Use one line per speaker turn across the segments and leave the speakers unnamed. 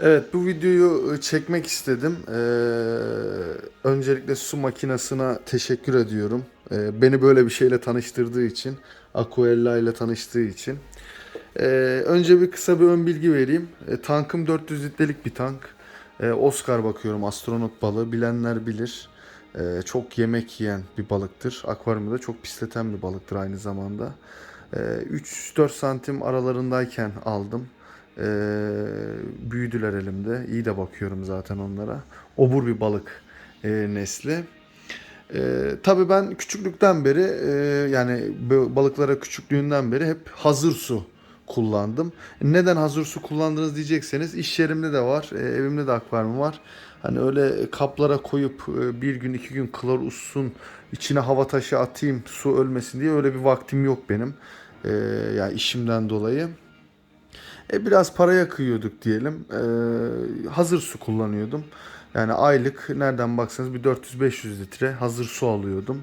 Evet bu videoyu çekmek istedim. Ee, öncelikle su makinesine teşekkür ediyorum. Ee, beni böyle bir şeyle tanıştırdığı için, Aquella ile tanıştığı için. Ee, önce bir kısa bir ön bilgi vereyim. Ee, tankım 400 litrelik bir tank. Ee, Oscar bakıyorum astronot balığı. Bilenler bilir. Ee, çok yemek yiyen bir balıktır. Akvaryumda çok pisleten bir balıktır aynı zamanda. Ee, 3-4 santim aralarındayken aldım. Ee, büyüdüler elimde. İyi de bakıyorum zaten onlara. Obur bir balık e, nesli. Ee, tabii ben küçüklükten beri e, yani balıklara küçüklüğünden beri hep hazır su kullandım. Neden hazır su kullandınız diyecekseniz iş yerimde de var, e, evimde de akvaryum var. Hani öyle kaplara koyup e, bir gün iki gün klor ussun içine hava taşı atayım su ölmesin diye öyle bir vaktim yok benim. E, yani işimden dolayı. E, biraz paraya kıyıyorduk diyelim. E, hazır su kullanıyordum. Yani aylık nereden baksanız bir 400-500 litre hazır su alıyordum.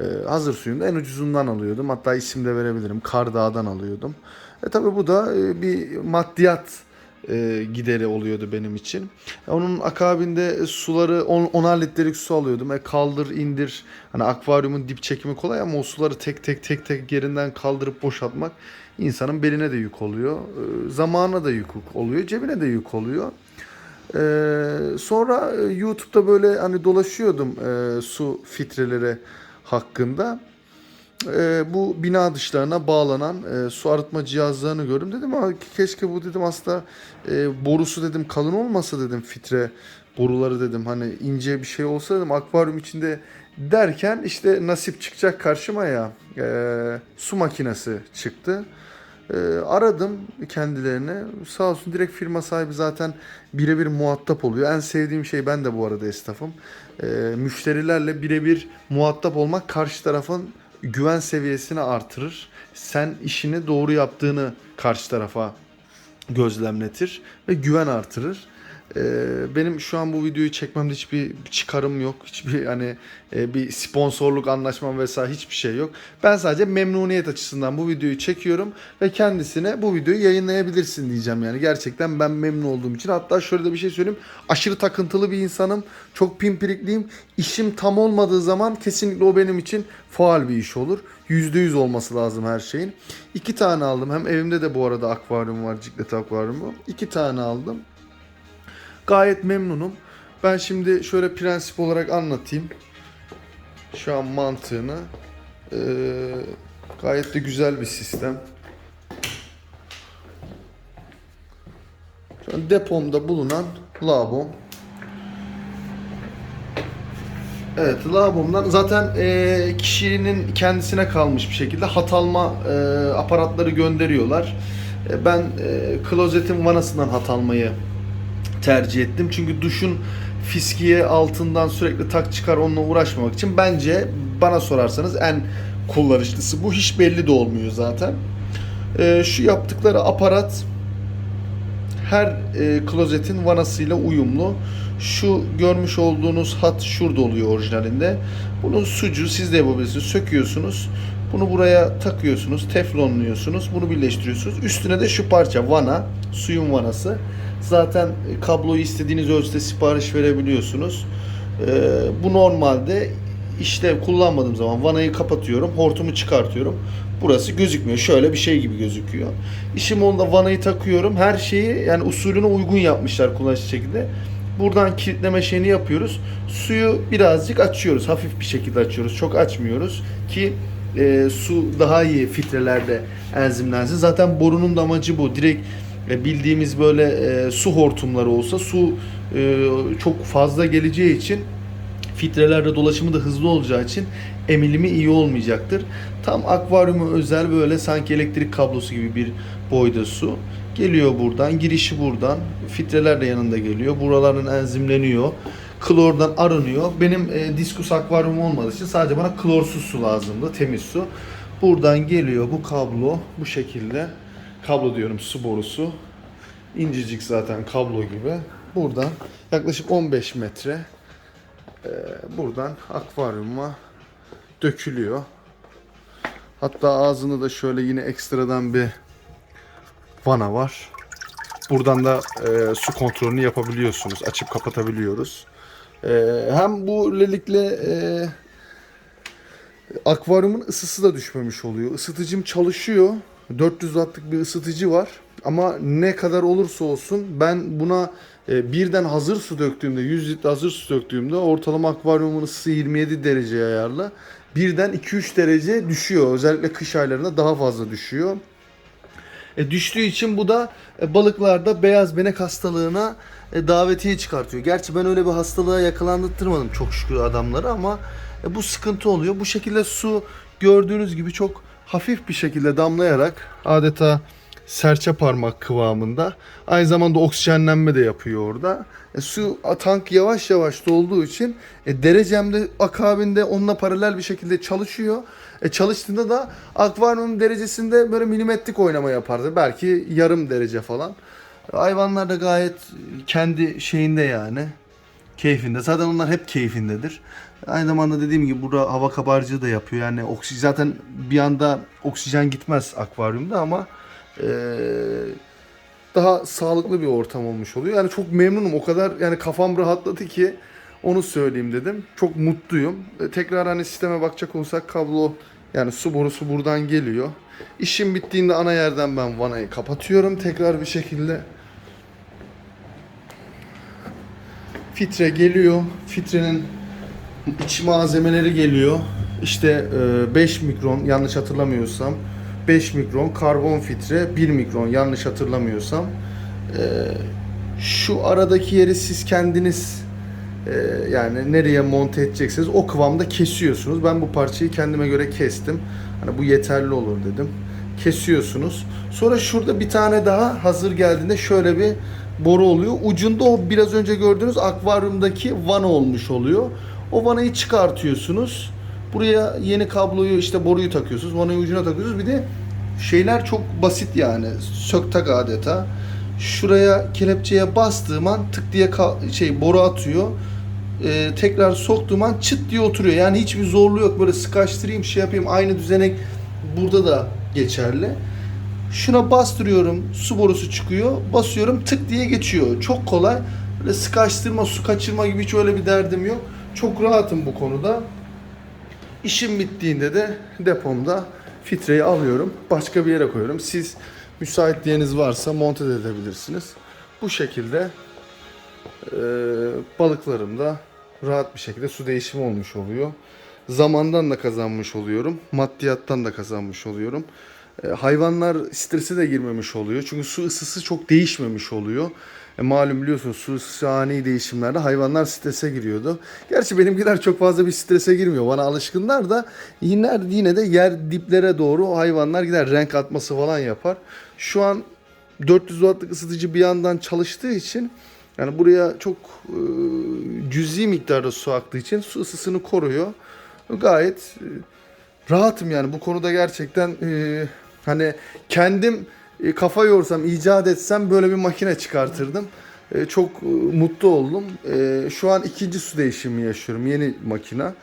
E, hazır suyun da en ucuzundan alıyordum. Hatta isim de verebilirim. Kardağ'dan alıyordum. E, tabii bu da e, bir maddiyat e, gideri oluyordu benim için. E, Onun akabinde suları 10 10'ar litrelik su alıyordum. E kaldır indir. Hani akvaryumun dip çekimi kolay ama o suları tek tek tek tek yerinden kaldırıp boşaltmak insanın beline de yük oluyor. E, Zamana da yük oluyor. Cebine de yük oluyor. E, sonra e, YouTube'da böyle hani dolaşıyordum e, su filtreleri hakkında. E, bu bina dışlarına bağlanan e, su arıtma cihazlarını gördüm dedim ama keşke bu dedim aslında e, borusu dedim kalın olmasa dedim filtre boruları dedim hani ince bir şey olsa dedim akvaryum içinde derken işte nasip çıkacak karşıma ya e, su makinesi çıktı. E, aradım kendilerini sağ olsun direkt firma sahibi zaten birebir muhatap oluyor. En sevdiğim şey ben de bu arada esnafım. E, müşterilerle birebir muhatap olmak karşı tarafın güven seviyesini artırır. Sen işini doğru yaptığını karşı tarafa gözlemletir ve güven artırır. Ee, benim şu an bu videoyu çekmemde hiçbir çıkarım yok. Hiçbir hani e, bir sponsorluk anlaşmam vesaire hiçbir şey yok. Ben sadece memnuniyet açısından bu videoyu çekiyorum ve kendisine bu videoyu yayınlayabilirsin diyeceğim yani. Gerçekten ben memnun olduğum için. Hatta şöyle de bir şey söyleyeyim. Aşırı takıntılı bir insanım. Çok pimpirikliyim. İşim tam olmadığı zaman kesinlikle o benim için faal bir iş olur. %100 olması lazım her şeyin. İki tane aldım. Hem evimde de bu arada akvaryum var. Ciklet akvaryumu. İki tane aldım. Gayet memnunum. Ben şimdi şöyle prensip olarak anlatayım. Şu an mantığını. Ee, gayet de güzel bir sistem. Şu an depomda bulunan lavabom. Evet lavabomdan zaten e, kişinin kendisine kalmış bir şekilde hat alma e, aparatları gönderiyorlar. E, ben e, klozetin vanasından hat almayı tercih ettim. Çünkü duşun fiskiye altından sürekli tak çıkar onunla uğraşmamak için bence bana sorarsanız en kullanışlısı bu. Hiç belli de olmuyor zaten. E, şu yaptıkları aparat her e, klozetin vanasıyla uyumlu. Şu görmüş olduğunuz hat şurada oluyor orijinalinde. Bunun sucu siz de yapabilirsiniz. Söküyorsunuz. Bunu buraya takıyorsunuz. Teflonluyorsunuz. Bunu birleştiriyorsunuz. Üstüne de şu parça vana. Suyun vanası. Zaten kabloyu istediğiniz ölçüde sipariş verebiliyorsunuz. E, bu normalde işlev kullanmadığım zaman vanayı kapatıyorum. Hortumu çıkartıyorum. Burası gözükmüyor. Şöyle bir şey gibi gözüküyor. İşim onda vanayı takıyorum. Her şeyi yani usulüne uygun yapmışlar kullanışlı şekilde. Buradan kilitleme şeyini yapıyoruz. Suyu birazcık açıyoruz. Hafif bir şekilde açıyoruz. Çok açmıyoruz ki e, su daha iyi filtrelerde enzimlensin. Zaten borunun da amacı bu. Direkt e, bildiğimiz böyle e, su hortumları olsa su e, çok fazla geleceği için filtrelerde dolaşımı da hızlı olacağı için emilimi iyi olmayacaktır. Tam akvaryumu özel böyle sanki elektrik kablosu gibi bir boyda su. Geliyor buradan, girişi buradan. Filtreler de yanında geliyor. Buraların enzimleniyor. Klordan arınıyor. Benim e, diskus akvaryum olmadığı için sadece bana klorsuz su lazımdı, temiz su. Buradan geliyor bu kablo bu şekilde. Kablo diyorum su borusu. İncecik zaten kablo gibi. Buradan yaklaşık 15 metre e, buradan akvaryuma dökülüyor. Hatta ağzını da şöyle yine ekstradan bir vana var. Buradan da e, su kontrolünü yapabiliyorsunuz. Açıp kapatabiliyoruz. E, hem bu lelikle e, akvaryumun ısısı da düşmemiş oluyor. Isıtıcım çalışıyor. 400 wattlık bir ısıtıcı var. Ama ne kadar olursa olsun ben buna e, birden hazır su döktüğümde 100 litre hazır su döktüğümde ortalama akvaryumun ısısı 27 dereceye ayarlı. Birden 2-3 derece düşüyor. Özellikle kış aylarında daha fazla düşüyor. E, düştüğü için bu da e, balıklarda beyaz benek hastalığına e, davetiye çıkartıyor. Gerçi ben öyle bir hastalığa yakalandırtmadım çok şükür adamları ama e, bu sıkıntı oluyor. Bu şekilde su gördüğünüz gibi çok hafif bir şekilde damlayarak adeta serçe parmak kıvamında. Aynı zamanda oksijenlenme de yapıyor orada. E, su tank yavaş yavaş dolduğu için e, derecemde akabinde onunla paralel bir şekilde çalışıyor. E, çalıştığında da akvaryum derecesinde böyle milimetrik oynama yapardı. Belki yarım derece falan. Hayvanlar da gayet kendi şeyinde yani. Keyfinde. Zaten onlar hep keyfindedir. Aynı zamanda dediğim gibi burada hava kabarcığı da yapıyor. Yani oksijen zaten bir anda oksijen gitmez akvaryumda ama eee, daha sağlıklı bir ortam olmuş oluyor. Yani çok memnunum. O kadar yani kafam rahatladı ki onu söyleyeyim dedim. Çok mutluyum. E, tekrar hani sisteme bakacak olsak kablo yani su borusu buradan geliyor. İşim bittiğinde ana yerden ben vanayı kapatıyorum tekrar bir şekilde. Fitre geliyor. Fitrenin iç malzemeleri geliyor. İşte e, 5 mikron yanlış hatırlamıyorsam 5 mikron karbon fitre 1 mikron yanlış hatırlamıyorsam E, şu aradaki yeri siz kendiniz e, yani nereye monte edeceksiniz o kıvamda kesiyorsunuz. Ben bu parçayı kendime göre kestim. Hani bu yeterli olur dedim. Kesiyorsunuz. Sonra şurada bir tane daha hazır geldiğinde şöyle bir boru oluyor. Ucunda o biraz önce gördüğünüz akvaryumdaki vana olmuş oluyor. O vanayı çıkartıyorsunuz. Buraya yeni kabloyu işte boruyu takıyorsunuz. Vanayı ucuna takıyorsunuz. Bir de şeyler çok basit yani. Sök tak adeta. Şuraya kelepçeye bastığım an tık diye şey boru atıyor. Ee, tekrar soktuğum an çıt diye oturuyor. Yani hiçbir zorluğu yok. Böyle sıkaştırayım şey yapayım. Aynı düzenek burada da geçerli. Şuna bastırıyorum. Su borusu çıkıyor. Basıyorum tık diye geçiyor. Çok kolay. Böyle sıkaştırma, su kaçırma gibi hiç öyle bir derdim yok. Çok rahatım bu konuda. İşim bittiğinde de depomda filtreyi alıyorum. Başka bir yere koyuyorum. Siz müsaitliğiniz varsa monte de edebilirsiniz. Bu şekilde e, balıklarımda rahat bir şekilde su değişimi olmuş oluyor. Zamandan da kazanmış oluyorum. Maddiyattan da kazanmış oluyorum. E, hayvanlar strese de girmemiş oluyor. Çünkü su ısısı çok değişmemiş oluyor. E, malum biliyorsunuz su ısısı ani değişimlerde hayvanlar strese giriyordu. Gerçi benimkiler çok fazla bir strese girmiyor. Bana alışkınlar da yine, yine de yer diplere doğru hayvanlar gider. Renk atması falan yapar. Şu an 400 wattlık ısıtıcı bir yandan çalıştığı için yani buraya çok e, cüzi miktarda su aktığı için su ısısını koruyor. Gayet e, rahatım yani bu konuda gerçekten e, hani kendim e, kafa yorsam, icat etsem böyle bir makine çıkartırdım. E, çok e, mutlu oldum. Şu an ikinci su değişimi yaşıyorum. Yeni makina.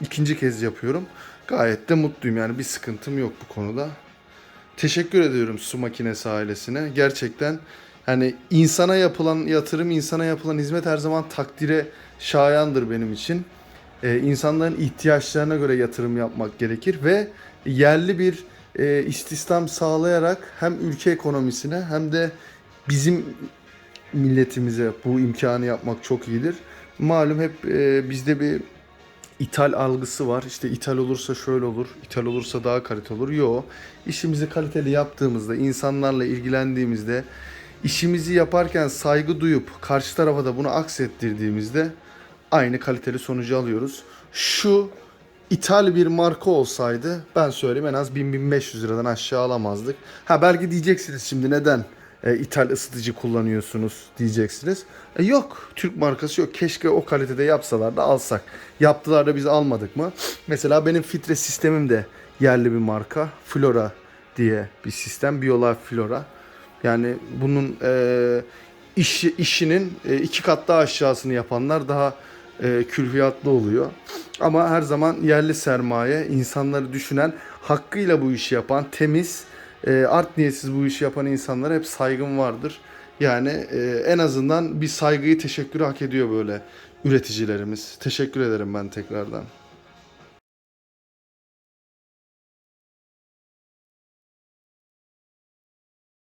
İkinci kez yapıyorum. Gayet de mutluyum yani bir sıkıntım yok bu konuda. Teşekkür ediyorum su makinesi ailesine. Gerçekten hani insana yapılan yatırım, insana yapılan hizmet her zaman takdire şayandır benim için. Ee, insanların ihtiyaçlarına göre yatırım yapmak gerekir ve yerli bir e, istihdam sağlayarak hem ülke ekonomisine hem de bizim milletimize bu imkanı yapmak çok iyidir. Malum hep e, bizde bir ithal algısı var. İşte ithal olursa şöyle olur, ithal olursa daha kaliteli olur. Yo, işimizi kaliteli yaptığımızda, insanlarla ilgilendiğimizde, işimizi yaparken saygı duyup karşı tarafa da bunu aksettirdiğimizde aynı kaliteli sonucu alıyoruz. Şu ithal bir marka olsaydı ben söyleyeyim en az 1000-1500 liradan aşağı alamazdık. Ha belki diyeceksiniz şimdi neden e, ithal ısıtıcı kullanıyorsunuz diyeceksiniz. E, yok Türk markası yok. Keşke o kalitede yapsalar da alsak. Yaptılar da biz almadık mı? Mesela benim filtre sistemim de yerli bir marka. Flora diye bir sistem. Biolife Flora. Yani bunun e, işi, işinin e, iki kat daha aşağısını yapanlar daha e, külfiyatlı oluyor. Ama her zaman yerli sermaye, insanları düşünen, hakkıyla bu işi yapan, temiz, e, art niyetsiz bu işi yapan insanlara hep saygım vardır. Yani e, en azından bir saygıyı, teşekkürü hak ediyor böyle üreticilerimiz. Teşekkür ederim ben tekrardan.